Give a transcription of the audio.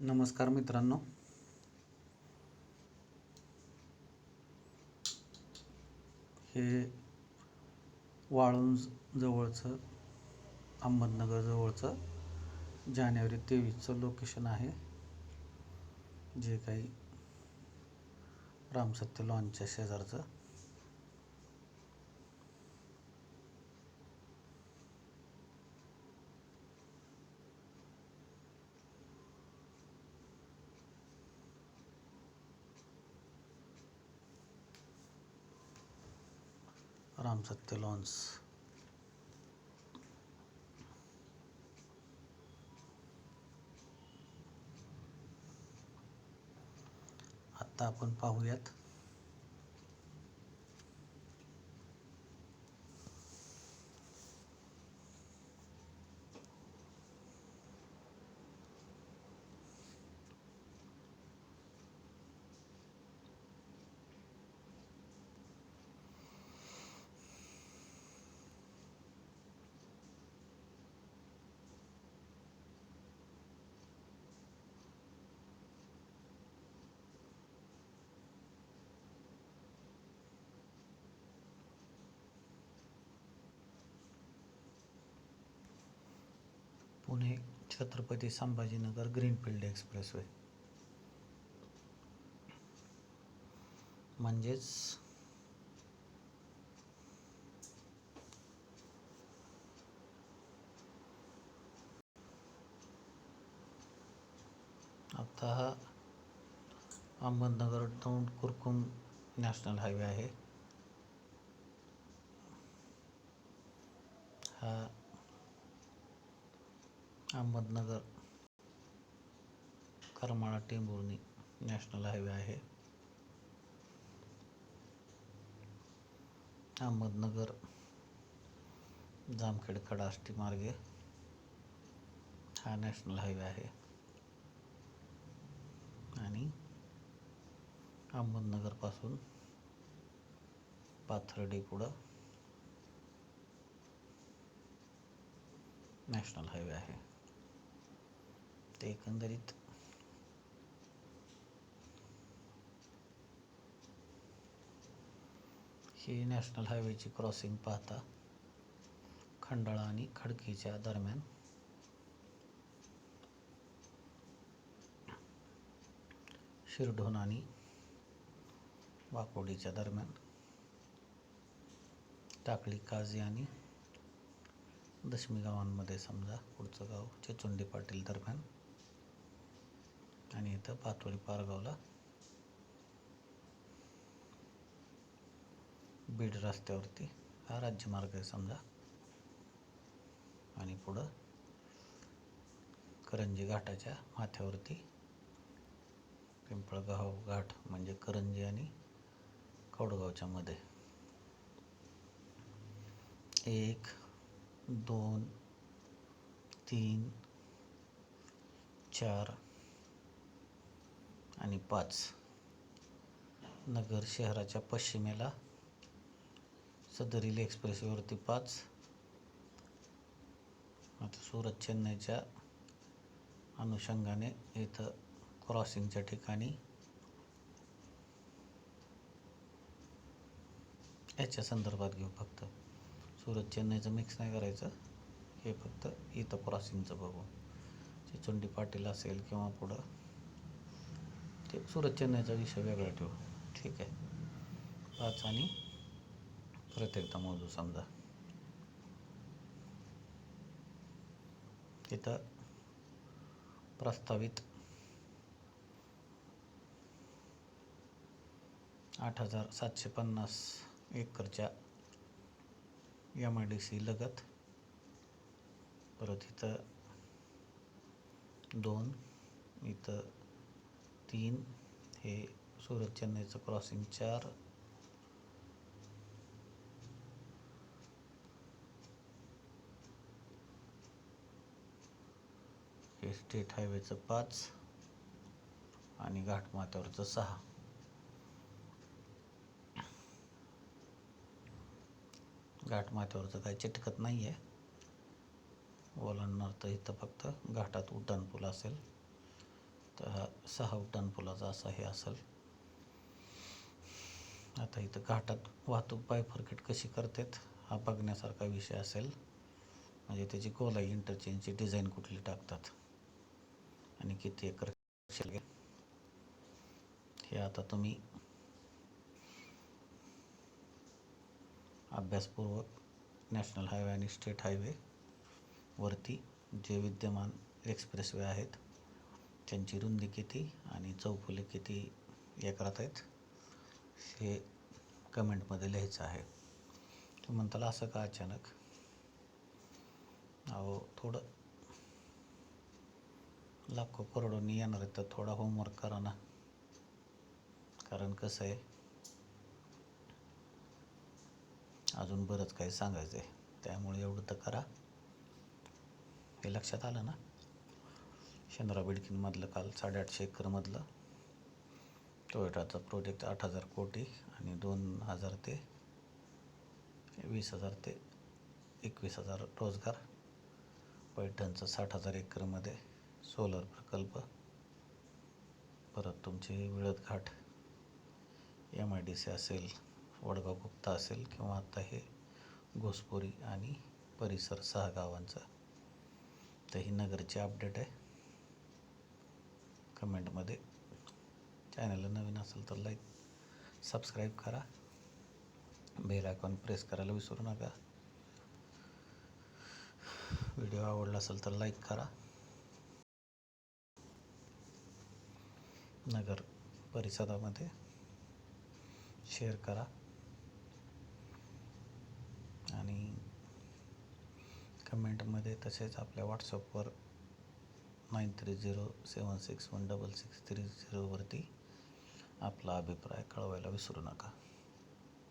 नमस्कार मित्रांनो. हे वाळुंज जवळचं अहमदनगर जवळचं जानेवारी तेवीसचं लोकेशन आहे. जे काही रामसत्य लॉनच्या शेजारचं. रामसत्य लॉन्स आत्ता आपण पाहूयात छत्रपती संभाजीनगर ग्रीनफील्ड एक्सप्रेसवे. म्हणजेच आता हा अहमदनगर दौंड कुरकुम नॅशनल हायवे आहे. हा अहमदनगर करमाळा टेंभुर्णी नॅशनल हायवे आहे. अहमदनगर जामखेड खडाष्टी मार्गे हा नॅशनल हायवे आहे. आणि अहमदनगरपासून पाथर्डी पुढं नॅशनल हायवे आहे. ते एकंदरीत. ही नॅशनल हायवेची क्रॉसिंग पाहता खंडाळा आणि खडकीच्या दरम्यान. शिरढोण आणि वाकोडीच्या दरम्यान. टाकळी काझी आणि दशमी गावांमध्ये समजा पुढचं गाव चेचुंडी पाटील दरम्यान. आणि इथं पातोळी पारगावला बीड रस्त्यावरती हा राज्यमार्ग आहे समजा. आणि पुढं करंजी घाटाच्या माथ्यावरती पिंपळगाव घाट म्हणजे करंजी आणि कौडगावच्या मध्ये. एक दोन तीन चार आणि पाच. नगर शहराच्या पश्चिमेला सदरील एक्सप्रेसवेवरती पाच. आता सुरत चेन्नईच्या अनुषंगाने इथं क्रॉसिंगच्या ठिकाणी याच्या संदर्भात घेऊ फक्त. सुरत चेन्नईचं मिक्स नाही करायचं. हे फक्त इथं क्रॉसिंगचं बघू. चिचुंडी पाटील असेल किंवा पुढं ते सुरत चेन्नईचा विषय वेगळा ठेवू. ठीक आहे. पाच आणि परत एकदा मोजू समजा. तिथं प्रस्तावित आठ हजार सातशे पन्नास एकरच्या एम आय डी सी लगत. परत इथं दोन इथं तीन हे सुरत चेन्नईचं क्रॉसिंग चार. हे स्टेट हायवेचं पाच आणि घाटमाथ्यावरचं सहा. घाटमाथ्यावरचं काही चिटकत नाही आहे ओलांडणार तर इथं फक्त घाटात उड्डाणपूल असेल. तर हा सहा उड्डाण पुलाचा असा हे असेल. आता इथं घाटात वाहतूक बायफर्केट कशी करतात हा बघण्यासारखा विषय असेल. म्हणजे त्याची गोलाई इंटरचेंजची डिझाईन कुठली टाकतात आणि किती एकर हे आता तुम्ही अभ्यासपूर्वक नॅशनल हायवे आणि स्टेट हायवे वरती जे विद्यमान एक्सप्रेसवे आहेत त्यांची रुंदी किती आणि चौफुले किती एकरात आहेत हे कमेंटमध्ये लिहायचं आहे. तुम्ही म्हणताला असं का अचानक? अहो थोडं लाखो करोडोनी येणार आहे तर थोडा होमवर्क करा ना. कारण कसं आहे अजून बरंच काही सांगायचं आहे त्यामुळे एवढं तर करा. हे लक्षात आलं ना? शंभरा बिडकींमधलं काल साडेआठशे एकरमधलं टोयोटाचा प्रोजेक्ट आठ हजार कोटी आणि दोन हजार ते वीस हजार ते एकवीस हजार रोजगार. पैठणचं साठ हजार एकरमध्ये सोलर प्रकल्प. परत तुमचे Vilad Ghat M I D C असेल वडगाव गुप्ता असेल किंवा आत्ता हे घोसपुरी आणि परिसर सहा गावांचं. तर ही नगरची अपडेट आहे. कमेंटमध्ये. चॅनलला नवीन असेल तर लाईक सबस्क्राईब करा. बेल आयकॉन प्रेस करायला विसरू नका. व्हिडिओ आवडला असेल तर लाईक करा. नगर परिसरामध्ये शेअर करा. आणि कमेंटमध्ये तसेच आपल्या व्हॉट्सअपवर nine three zero seven six one double six three झिरोवरती आपला अभिप्राय कळवायला विसरू नका.